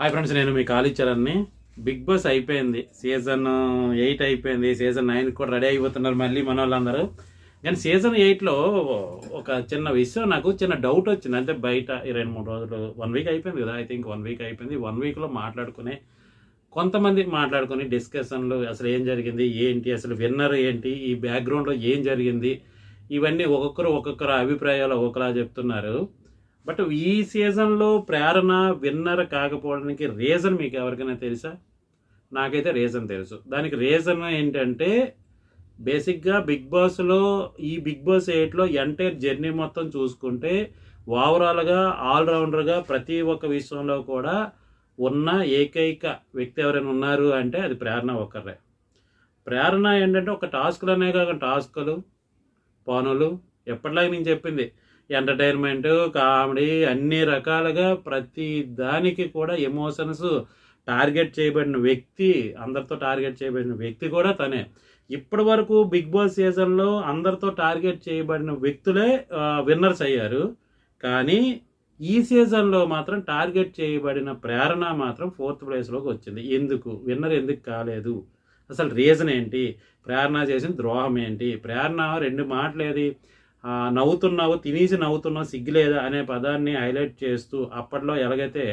Hi friends నేను మీ కాలిచ్చరన్ని బిగ్ బాస్ అయిపోయింది. సీజన్ ఎయిట్ అయిపోయింది. సీజన్ నైన్ కూడా రెడీ అయిపోతున్నారు మళ్ళీ మన వాళ్ళందరూ కానీ సీజన్ ఎయిట్లో ఒక చిన్న విషయం నాకు చిన్న డౌట్ వచ్చింది. అంటే బయట రెండు మూడు రోజులు వన్ వీక్ అయిపోయింది కదా ఐ థింక్ వన్ వీక్ అయిపోయింది. వన్ వీక్లో మాట్లాడుకునే కొంతమంది మాట్లాడుకుని డిస్కషన్లు అసలు ఏం జరిగింది ఏంటి అసలు విన్నర్ ఏంటి ఈ బ్యాక్గ్రౌండ్లో ఏం జరిగింది ఇవన్నీ ఒక్కొక్కరు ఒక్కొక్కరు అభిప్రాయాలు ఒక్కొక్కలా చెప్తున్నారు. బట్ ఈ సీజన్లో ప్రేరణ విన్నర్ కాకపోవడానికి రీజన్ మీకు ఎవరికైనా తెలుసా? నాకైతే రీజన్ తెలుసు. దానికి రీజన్ ఏంటంటే బేసిక్గా బిగ్ బాస్లో ఈ బిగ్ బాస్ ఎయిట్లో ఎంటైర్ జర్నీ మొత్తం చూసుకుంటే ఓవరాల్గా ఆల్రౌండర్గా ప్రతి ఒక్క విషయంలో కూడా ఉన్న ఏకైక వ్యక్తి ఎవరైనా ఉన్నారు అంటే అది ప్రేరణ ఒకరే ప్రేరణ ఏంటంటే ఒక టాస్క్లు అనే కాక టాస్కులు పనులు ఎప్పటిలాగా నేను చెప్పింది. ఎంటర్టైన్మెంట్ కామెడీ అన్ని రకాలుగా ప్రతి దానికి కూడా ఎమోషన్స్ టార్గెట్ చేయబడిన వ్యక్తి అందరితో టార్గెట్ చేయబడిన వ్యక్తి కూడా తనే. ఇప్పటి వరకు బిగ్ బాస్ సీజన్లో అందరితో టార్గెట్ చేయబడిన వ్యక్తులే విన్నర్స్ అయ్యారు. కానీ ఈ సీజన్లో మాత్రం టార్గెట్ చేయబడిన ప్రేరణ మాత్రం ఫోర్త్ ప్లేస్లోకి వచ్చింది. ఎందుకు? విన్నర్ ఎందుకు కాలేదు? అసలు రీజన్ ఏంటి? ప్రేరణ చేసిన ద్రోహం ఏంటి? ప్రేరణ రెండు మాటలేది. నవ్వుతున్నావు తినేసి నవ్వుతున్నావు సిగ్గులేదా అనే పదాన్ని హైలైట్ చేస్తూ అప్పట్లో ఎలాగైతే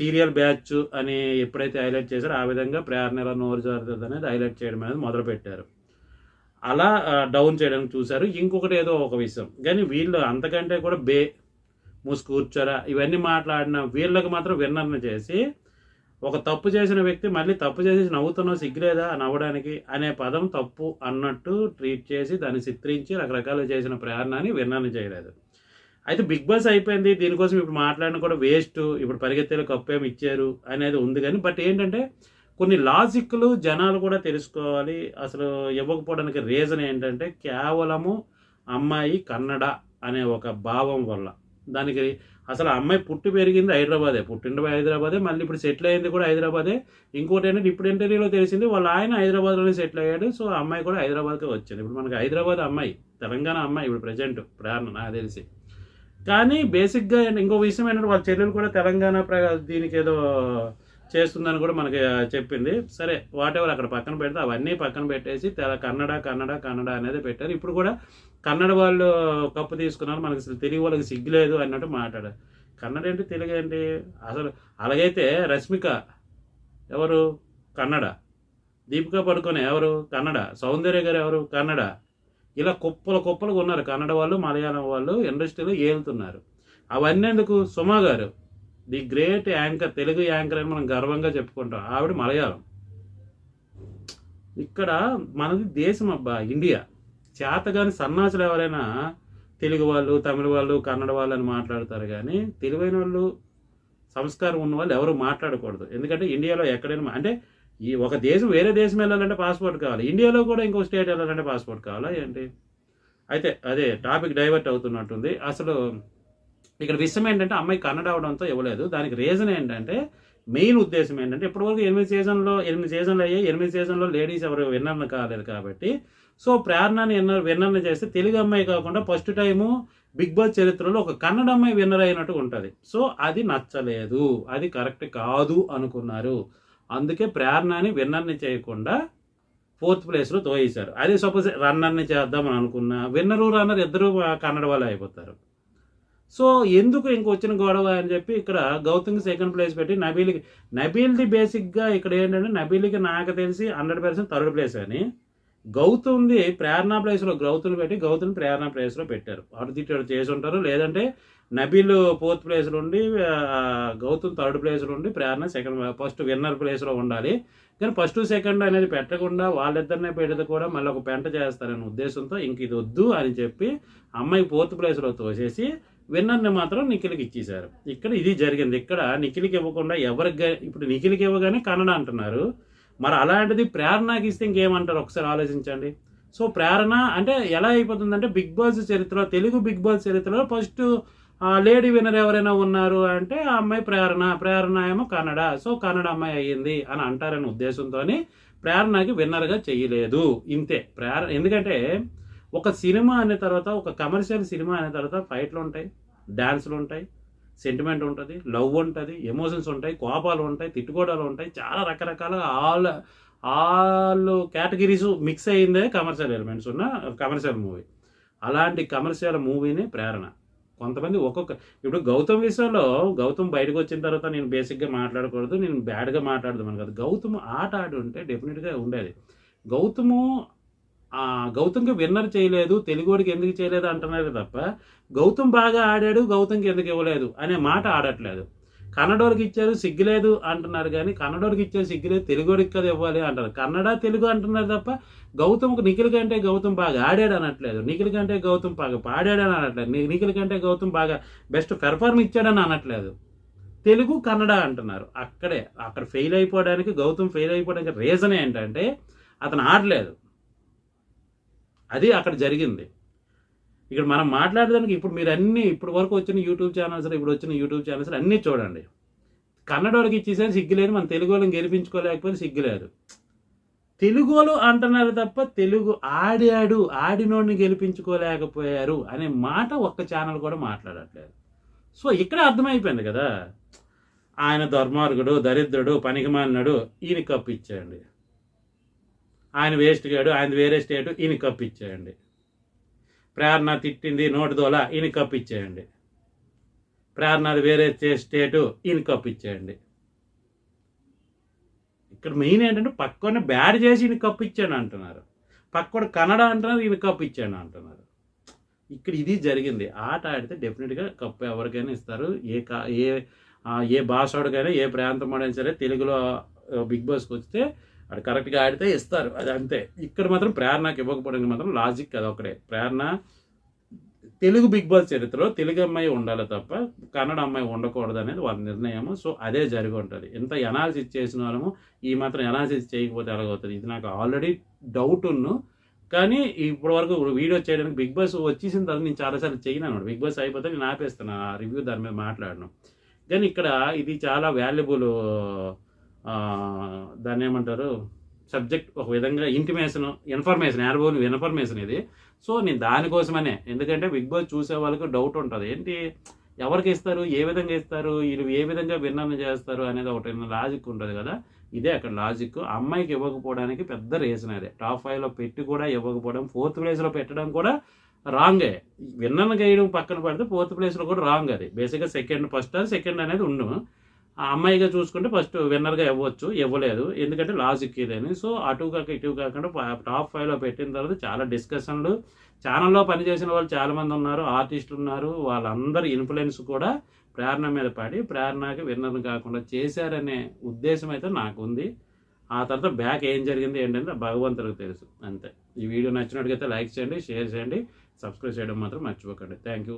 సీరియల్ బ్యాచ్ అని ఎప్పుడైతే హైలైట్ చేశారో ఆ విధంగా ప్రేరణ ఎలా నోరు జారుతుంది అనేది హైలైట్ చేయడం అనేది మొదలుపెట్టారు. అలా డౌన్ చేయడానికి చూశారు. ఇంకొకటి ఏదో ఒక విషయం. కానీ వీళ్ళు అంతకంటే కూడా బే మూసి కూర్చోరా ఇవన్నీ మాట్లాడిన వీళ్ళకి మాత్రం విన్నర్ని చేసి ఒక తప్పు చేసిన వ్యక్తి మళ్ళీ తప్పు చేసి నవ్వుతున్నావు సిగ్గులేదా నవ్వడానికి అనే పదం తప్పు అన్నట్టు ట్రీట్ చేసి దాన్ని చిత్రించి రకరకాలు చేసిన ప్రేరణని విన్నాను చేయలేదు అయితే బిగ్ బాస్ అయిపోయింది దీనికోసం ఇప్పుడు మాట్లాడిన కూడా వేస్ట్ ఇప్పుడు పరిగెత్తేలు కప్పేమి ఇచ్చారు అనేది ఉంది కానీ బట్ ఏంటంటే కొన్ని లాజిక్లు జనాలు కూడా తెలుసుకోవాలి. అసలు ఇవ్వకపోవడానికి రీజన్ ఏంటంటే కేవలము అమ్మాయి కన్నడ అనే ఒక భావం వల్ల. దానికి అసలు ఆ అమ్మాయి పుట్టి పెరిగింది హైదరాబాదే. పుట్టిండు హైదరాబాదే మళ్ళీ ఇప్పుడు సెటిల్ అయింది కూడా హైదరాబాదే. ఇంకోటి ఏంటంటే ఇప్పుడు ఇంటర్వ్యూలో తెలిసింది వాళ్ళ ఆయన హైదరాబాద్లోనే సెటిల్ అయ్యాడు సో ఆ అమ్మాయి కూడా హైదరాబాద్కే వచ్చింది. ఇప్పుడు మనకి హైదరాబాద్ అమ్మాయి తెలంగాణ అమ్మాయి ఇప్పుడు ప్రజెంట్ ప్రేరణ నాకు తెలిసి. కానీ బేసిక్గా ఇంకో విషయం ఏంటంటే వాళ్ళ చెల్లెలు కూడా తెలంగాణ ప్ర- దీనికి ఏదో చేస్తుందని కూడా మనకి చెప్పింది. సరే వాటెవర్ అక్కడ పక్కన పెడితే అవన్నీ పక్కన పెట్టేసి తెల కన్నడ కన్నడ కన్నడ అనేది పెట్టారు. ఇప్పుడు కూడా కన్నడ వాళ్ళు కప్పు తీసుకున్నారు. మనకి అసలు తెలుగు వాళ్ళకి సిగ్గులేదు అన్నట్టు మాట్లాడారు. కన్నడ ఏంటి తెలుగు ఏంటి? అసలు అలాగైతే రష్మిక ఎవరు? కన్నడ. దీపిక పడుకొని ఎవరు? కన్నడ. సౌందర్య గారు ఎవరు? కన్నడ. ఇలా కుప్పలు కుప్పలుగా ఉన్నారు. కన్నడ వాళ్ళు మలయాళం వాళ్ళు ఇండస్ట్రీలో ఏలుతున్నారు. అవన్నీ ఎందుకు సుమా గారు. The great anchor Telugu anchor అని మనం గర్వంగా చెప్పుకుంటాం. ఆవిడ మలయాళం. ఇక్కడ మనది దేశం అబ్బా ఇండియా. చేతగాని సన్నాసులు ఎవరైనా తెలుగు వాళ్ళు తమిళ వాళ్ళు కన్నడ వాళ్ళు అని మాట్లాడతారు కానీ తెలివైన వాళ్ళు సంస్కారం ఉన్న వాళ్ళు ఎవరు మాట్లాడకూడదు. ఎందుకంటే ఇండియాలో ఎక్కడైనా అంటే ఈ ఒక దేశం వేరే దేశం వెళ్ళాలంటే పాస్పోర్ట్ కావాలి. ఇండియాలో కూడా ఇంకో స్టేట్ వెళ్ళాలంటే పాస్పోర్ట్ కావాలా ఏంటి? అయితే అదే టాపిక్ డైవర్ట్ అవుతున్నట్టుంది. అసలు ఇక్కడ విషయం ఏంటంటే అమ్మాయి కన్నడ అవడంతో ఇవ్వలేదు. దానికి రీజన్ ఏంటంటే మెయిన్ ఉద్దేశం ఏంటంటే ఇప్పటివరకు ఎనిమిది సీజన్లో ఎనిమిది సీజన్లు అయ్యాయి. ఎనిమిది సీజన్లో లేడీస్ ఎవరు విన్నర్లు కాలేదు కాబట్టి. సో ప్రేరణని విన్నర్ విన్నర్ని చేస్తే తెలుగు అమ్మాయి కాకుండా ఫస్ట్ టైము బిగ్ బాస్ చరిత్రలో ఒక కన్నడ అమ్మాయి విన్నర్ అయినట్టు ఉంటుంది. సో అది నచ్చలేదు. అది కరెక్ట్ కాదు అనుకున్నారు. అందుకే ప్రేరణని విన్నర్ని చేయకుండా ఫోర్త్ ప్లేస్లో తోయేశారు అదే సపోజ్ రన్నర్ని చేద్దామని అనుకున్నా విన్నరు రన్నర్ ఇద్దరు కన్నడ వాళ్ళు అయిపోతారు. సో ఎందుకు ఇంకొచ్చిన గొడవ అని చెప్పి ఇక్కడ గౌతమ్కి సెకండ్ ప్లేస్ పెట్టి నబీల్కి నబీల్ది బేసిక్గా ఇక్కడ ఏంటంటే నబీల్కి నాకు తెలిసి హండ్రెడ్ పర్సెంట్ థర్డ్ ప్లేస్ అని. గౌతమ్ది ప్రేరణ ప్లేస్లో గౌతులు పెట్టి గౌతమ్ని ప్రేరణ ప్లేస్లో పెట్టారు. అటు తిట్టాడు చేసి ఉంటారు. లేదంటే నబీల్ ఫోర్త్ ప్లేస్లో ఉండి గౌతమ్ థర్డ్ ప్లేస్లో ఉండి ప్రేరణ సెకండ్ ఫస్ట్ విన్నర్ ప్లేస్లో ఉండాలి. కానీ ఫస్ట్ సెకండ్ అనేది పెట్టకుండా వాళ్ళిద్దరినే పెడితే కూడా మళ్ళీ ఒక పెంట చేస్తారనే ఉద్దేశంతో ఇంక ఇది వద్దు అని చెప్పి అమ్మాయి ఫోర్త్ ప్లేస్లో తోసేసి విన్నర్ని మాత్రం నిఖిల్కి ఇచ్చేశారు. ఇక్కడ ఇది జరిగింది. ఇక్కడ నిఖిల్కి ఇవ్వకుండా ఎవరికి ఇప్పుడు నిఖిల్కి ఇవ్వగానే కన్నడ అంటున్నారు. మరి అలాంటిది ప్రేరణకి ఇస్తే ఇంకేమంటారు? ఒకసారి ఆలోచించండి. సో ప్రేరణ అంటే ఎలా అయిపోతుందంటే బిగ్ బాస్ చరిత్రలో తెలుగు బిగ్ బాస్ చరిత్రలో ఫస్ట్ లేడీ విన్నర్ ఎవరైనా ఉన్నారు అంటే ఆ అమ్మాయి ప్రేరణ ప్రేరణ ఏమో కన్నడ. సో కన్నడ అమ్మాయి అయ్యింది అని అంటారనే ఉద్దేశంతో ప్రేరణకి విన్నర్గా చేయలేదు. ఇంతే. ప్రేరణ ఎందుకంటే ఒక సినిమా అనే తర్వాత ఒక కమర్షియల్ సినిమా అనే తర్వాత ఫైట్లు ఉంటాయి. డ్యాన్సులు ఉంటాయి సెంటిమెంట్ ఉంటుంది లవ్ ఉంటుంది ఎమోషన్స్ ఉంటాయి కోపాలు ఉంటాయి తిట్టుకోవడాలు ఉంటాయి చాలా రకరకాల ఆల్ ఆల్ కేటగిరీస్ మిక్స్ అయిందే కమర్షియల్ ఎలిమెంట్స్ ఉన్న కమర్షియల్ మూవీ అలాంటి కమర్షియల్ మూవీని ప్రేరణ. కొంతమంది ఒక్కొక్క ఇప్పుడు గౌతమ్ విషయంలో గౌతమ్ బయటకు వచ్చిన తర్వాత నేను బేసిక్గా మాట్లాడకూడదు నేను బ్యాడ్గా మాట్లాడదామని కదా. గౌతమ్ ఆట ఆడి ఉంటే డెఫినెట్గా ఉండేది. గౌతము గౌతమ్కి విన్నర్ చేయలేదు తెలుగుడికి ఎందుకు చేయలేదు అంటున్నారు తప్ప గౌతమ్ బాగా ఆడాడు గౌతమ్కి ఎందుకు ఇవ్వలేదు అనే మాట ఆడట్లేదు. కన్నడోడికి ఇచ్చారు సిగ్గులేదు అంటున్నారు కానీ కన్నడోడికి ఇచ్చారు సిగ్గులేదు తెలుగుడికి కదా ఇవ్వాలి అంటారు కన్నడ తెలుగు అంటున్నారు తప్ప గౌతమ్కి నిఖిల్ కంటే గౌతమ్ బాగా ఆడాడు అనట్లేదు. నిఖిల్ కంటే గౌతమ్ బాగా పాడాడు అని అనట్లేదు. నిఖిల్ కంటే గౌతమ్ బాగా బెస్ట్ పెర్ఫార్మ్ ఇచ్చాడని అనట్లేదు. తెలుగు కన్నడ అంటున్నారు. అక్కడే అక్కడ ఫెయిల్ అయిపోవడానికి గౌతమ్ ఫెయిల్ అయిపోవడానికి రీజన్ ఏంటంటే అతను ఆడలేదు. అది అక్కడ జరిగింది. ఇక్కడ మనం మాట్లాడడానికి ఇప్పుడు మీరు అన్నీ ఇప్పుడు వరకు వచ్చిన యూట్యూబ్ ఛానల్స్ ఇప్పుడు వచ్చిన యూట్యూబ్ ఛానల్స్ అన్నీ చూడండి. కన్నడ వాళ్ళకి ఇచ్చేసరికి సిగ్గులేదు మన తెలుగు వాళ్ళని గెలిపించుకోలేకపోతే సిగ్గులేదు. తెలుగు వాళ్ళు అంటున్నారు తప్ప తెలుగు ఆడాడు ఆడినోడిని గెలిపించుకోలేకపోయారు అనే మాట ఒక్క ఛానల్ కూడా మాట్లాడట్లేదు. సో ఇక్కడ అర్థమైపోయింది కదా. ఆయన దుర్మార్గుడు దరిద్రుడు పనికిమాలినాడు ఈయన కప్పు ఇచ్చేయండి. ఆయన వేస్ట్ గాడు ఆయన వేరే స్టేటు ఈయన కప్పు ఇచ్చేయండి ప్రేరణ తిట్టింది నోటి దోల ఈయన కప్పు ఇచ్చేయండి ప్రేరణది వేరే స్టేటు ఈయన కప్పు ఇచ్చేయండి ఇక్కడ మెయిన్ ఏంటంటే పక్కన బ్యాడ్ చేసి ఈయన కప్పు ఇచ్చాను అంటున్నారు. పక్కన కన్నడ అంటున్నారు ఈయన కప్పు ఇచ్చాను అంటున్నారు. ఇక్కడ ఇది జరిగింది. ఆట ఆడితే డెఫినెట్గా కప్పు ఎవరికైనా ఇస్తారు. ఏ కా ఏ ఏ భాషోడికైనా ఏ ప్రాంతం ఆడైనా సరే తెలుగులో బిగ్ బాస్కి వస్తే అది కరెక్ట్గా ఆడితే ఇస్తారు అది అంతే. ఇక్కడ మాత్రం ప్రేరణకి ఇవ్వకపోవడానికి మాత్రం లాజిక్ అది ఒకటే. ప్రేరణ తెలుగు బిగ్ బాస్ చరిత్రలో తెలుగు అమ్మాయి ఉండాలి తప్ప కన్నడ అమ్మాయి ఉండకూడదు అనేది వాళ్ళ నిర్ణయం సో అదే జరిగి ఉంటుంది. ఎంత ఎనాలిసిస్ చేసిన వాళ్ళము ఈ మాత్రం ఎనాలిసిస్ చేయకపోతే ఎలాగవుతుంది? ఇది నాకు ఆల్రెడీ డౌట్ ఉన్ను. కానీ ఇప్పటి వరకు వీడియో చేయడానికి బిగ్ బాస్ వచ్చేసిన తర్వాత నేను చాలాసార్లు చేయను అనమాట బిగ్ బాస్ అయిపోతే నేను ఆపేస్తాను ఆ రివ్యూ దాని మీద మాట్లాడను. కానీ ఇక్కడ ఇది చాలా వాల్యుబుల్ దాన్ని ఏమంటారు? సబ్జెక్ట్ ఒక విధంగా ఇంటిమేషన్ ఇన్ఫర్మేషన్ యాల్బోన్ ఇన్ఫర్మేషన్ ఇది. సో నేను దానికోసమనే ఎందుకంటే బిగ్ బాస్ చూసే వాళ్ళకి డౌట్ ఉంటుంది. ఏంటి? ఎవరికి ఇస్తారు? ఏ విధంగా ఇస్తారు? వీళ్ళు ఏ విధంగా విన్నర్ని చేస్తారు? అనేది ఒకటి లాజిక్ ఉంటుంది కదా. ఇదే అక్కడ లాజిక్ అమ్మాయికి ఇవ్వకపోవడానికి పెద్ద రీజన్ అదే. టాప్ ఫైవ్లో పెట్టి కూడా ఇవ్వకపోవడం ఫోర్త్ ప్లేస్లో పెట్టడం కూడా రాంగే విన్నర్ని గేయడం పక్కన పెడితే ఫోర్త్ ప్లేస్లో కూడా రాంగ్ అది. బేసిక్గా సెకండ్ ఫస్ట్ సెకండ్ అనేది ఉండు. ఆ అమ్మాయిగా చూసుకుంటే ఫస్ట్ విన్నర్గా ఇవ్వచ్చు ఇవ్వలేదు. ఎందుకంటే లాజిక్ ఇదని. సో అటు కాక ఇటు కాకుండా టాప్ ఫైవ్లో పెట్టిన తర్వాత చాలా డిస్కషన్లు ఛానల్లో పనిచేసిన వాళ్ళు చాలామంది ఉన్నారు ఆర్టిస్టులు ఉన్నారు. వాళ్ళందరి ఇన్ఫ్లుయెన్స్ కూడా ప్రేరణ మీద పడి ప్రేరణకి విన్నర్ కాకుండా చేశారనే ఉద్దేశం అయితే నాకు ఉంది ఆ తర్వాత బ్యాక్ ఏం జరిగింది ఏంటంటే భగవంతుడికి తెలుసు. అంతే. ఈ వీడియో నచ్చినట్టుగా లైక్ చేయండి షేర్ చేయండి. సబ్స్క్రైబ్ చేయడం మాత్రం మర్చిపోకండి. Thank you